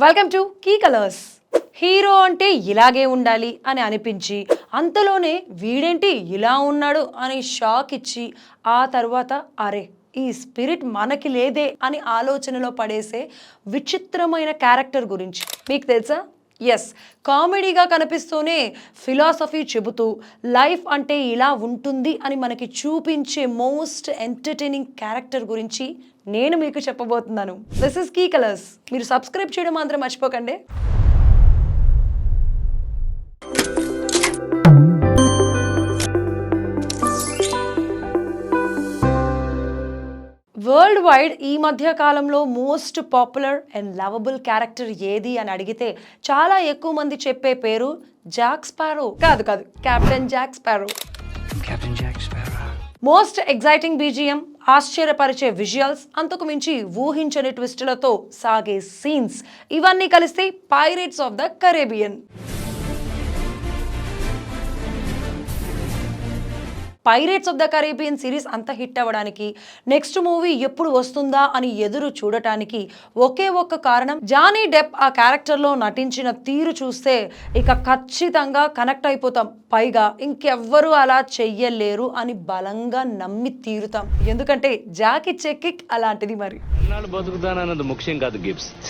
Welcome to key colours hero అంటే ఇలాగే ఉండాలి అని అనిపించి అంతలోనే వీడేంటి ఇలా ఉన్నాడు అని షాక్ ఇచ్చి ఆ తర్వాత అరే ఈ స్పిరిట్ మనకి లేదే అని ఆలోచనలో పడేసే విచిత్రమైన క్యారెక్టర్ గురించి. మీకు తెలుసా? ఎస్ కామెడీగా కనిపిస్తూనే ఫిలాసఫీ చెబుతూ లైఫ్ అంటే ఇలా ఉంటుంది అని మనకి చూపించే మోస్ట్ ఎంటర్టైనింగ్ క్యారెక్టర్ గురించి నేను మీకు చెప్పబోతున్నాను. దిస్ ఇస్ కీ కలర్స్ మీరు సబ్స్క్రైబ్ చేయడం మాత్రం మర్చిపోకండి. వరల్డ్ వైడ్ ఈ మధ్య కాలంలో most popular and lovable character ఏది అని అడిగితే చాలా ఎక్కువ మంది చెప్పే పేరు జాక్ స్పారో. కాదు కాదు captain Jack Sparrow. Jack Sparrow. Most exciting BGM ఆశ్చర్యపరిచే visuals అంతకు మించి ఊహించని ట్విస్టులతో సాగే సీన్స్ ఇవన్నీ కలిస్తే pirates of the Caribbean pirates of the Caribbean series అంత హిట్ అవ్వడానికి నెక్స్ట్ మూవీ ఎప్పుడు వస్తుందా అని ఎదురు చూడటానికి ఒకే ఒక్క కారణం జానీ డెప్ ఆ క్యారెక్టర్లో నటించిన తీరు చూస్తే ఇక ఖచ్చితంగా కనెక్ట్ అయిపోతాం. పైగా ఇంకెవ్వరూ అలా చెయ్యలేరు అని బలంగా నమ్మి తీరుతాం. ఎందుకంటే జాకి చెక్కిక్ అలాంటిది మరి. బతుకుతానన్నది ముఖ్యం కాదు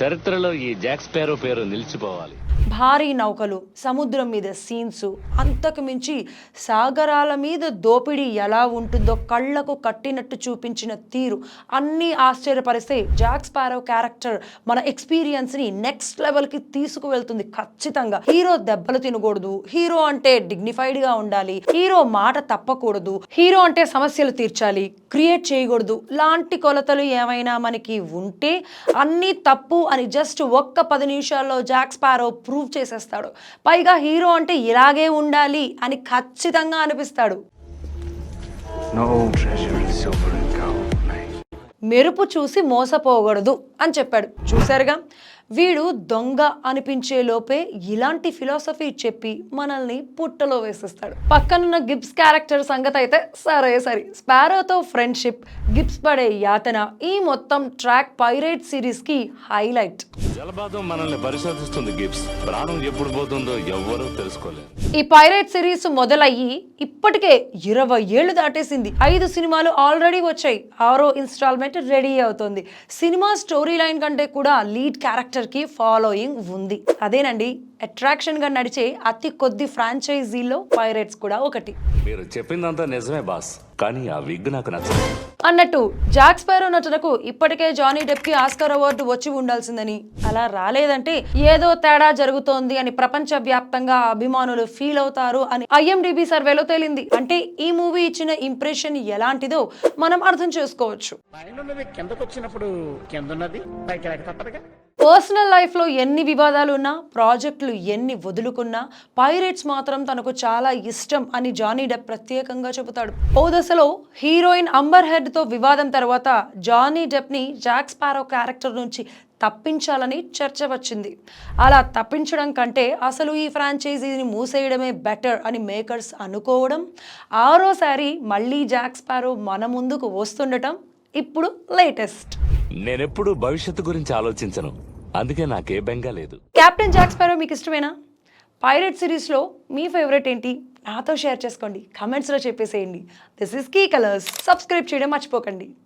చరిత్రలో ఈ జాక్ స్పారో పేరు నిలిచిపోవాలి. భారీ నౌకలు సముద్రం మీద సీన్స్ అంతకు మించి సాగరాల మీద దోపిడీ ఎలా ఉంటుందో కళ్ళకు కట్టినట్టు చూపించిన తీరు అన్నీ ఆశ్చర్యపరిస్తే జాక్ స్పారో క్యారెక్టర్ మన ఎక్స్పీరియన్స్ని నెక్స్ట్ లెవెల్కి తీసుకువెళ్తుంది ఖచ్చితంగా. హీరో దెబ్బలు తినకూడదు. హీరో అంటే డిగ్నిఫైడ్గా ఉండాలి. హీరో మాట తప్పకూడదు. హీరో అంటే సమస్యలు తీర్చాలి. క్రియేట్ చేయకూడదు. లాంటి కొలతలు ఏమైనా మనకి ఉంటే అన్నీ తప్పు అని జస్ట్ ఒక్క పది నిమిషాల్లో జాక్ స్పారో ప్రూవ్ చేసేస్తాడు. పైగా హీరో అంటే ఇలాగే ఉండాలి అని ఖచ్చితంగా అనిపిస్తాడు. No treasure in silver. మెరుపు చూసి మోసపోకూడదు అని చెప్పాడు. చూశారుగా? వీడు దొంగ అనిపించే లోపే ఇలాంటి ఫిలాసఫీ చెప్పి మనల్ని పుట్టలో వేసేస్తాడు. పక్కనున్న గిబ్స్ క్యారెక్టర్ సంగతి అయితే సరే సరే. స్పారోతో ఫ్రెండ్షిప్ గిబ్స్ పడే యాతన ఈ మొత్తం ట్రాక్ పైరేట్ సిరీస్కి హైలైట్. జలపాతం మనల్ని పరిశోధిస్తుంది గిబ్స్. ప్రాణం ఎప్పుడు పోతుందో ఎవ్వరూ తెలుసుకోలేరు ఈ పైరేట్ సిరీస్ మొదలయ్యి ఇప్పటికే ఇరవై ఏళ్ళు దాటేసింది. ఐదు సినిమాలు ఆల్రెడీ వచ్చాయి. ఆరో ఇన్స్టాల్మెంట్ రెడీ అవుతుంది. సినిమా స్టోరీ లైన్ కంటే కూడా లీడ్ క్యారెక్టర్కి ఫాలోయింగ్ ఉంది. అదేనండి అట్రాక్షన్గా నడిచే అతి కొద్ది ఫ్రాంచైజీలో పైరేట్స్ కూడా ఒకటి. మీరు చెప్పిందంతా నిజమే బాస్. కానీ ఆ విగ్ నాకు నచ్చదు. అన్నట్టు జాక్ స్పారో నటనకు ఇప్పటికే జానీ డెప్కి ఆస్కర్ అవార్డు వచ్చి ఉండాల్సిందని. అలా రాలేదంటే ఏదో తేడా జరుగుతోంది అని ప్రపంచ వ్యాప్తంగా అభిమానులు ఫీల్ అవుతారు అని ఐఎండిబి సర్వేలో తేలింది. అంటే ఈ మూవీ ఇచ్చిన ఇంప్రెషన్ ఎలాంటిదో మనం అర్థం చేసుకోవచ్చు. కిందున్నది పర్సనల్ లైఫ్లో ఎన్ని వివాదాలు ఉన్నా ప్రాజెక్టులు ఎన్ని వదులుకున్నా పైరేట్స్ మాత్రం తనకు చాలా ఇష్టం అని జానీ డెప్ ప్రత్యేకంగా చెబుతాడు. ఓ దశలో హీరోయిన్ అంబర్ హెడ్తో వివాదం తర్వాత జానీ డెప్ని జాక్ స్పారో క్యారెక్టర్ నుంచి తప్పించాలని చర్చ వచ్చింది. అలా తప్పించడం కంటే అసలు ఈ ఫ్రాంచైజీని మూసేయడమే బెటర్ అని మేకర్స్ అనుకోవడం ఆరోసారి మళ్ళీ జాక్ స్పారో మన ముందుకు వస్తుండటం ఇప్పుడు లేటెస్ట్. నేనెప్పుడు భవిష్యత్తు గురించి ఆలోచించను. అందుకే నాకే బెంగా లేదు. కెప్టెన్ జాక్ స్పారో మీకు ఇష్టమేనా? పైరెట్ సిరీస్లో మీ ఫేవరెట్ ఏంటి? నాతో షేర్ చేసుకోండి. కమెంట్స్లో చెప్పేసేయండి. This is key colours subscribe చేయడం మర్చిపోకండి.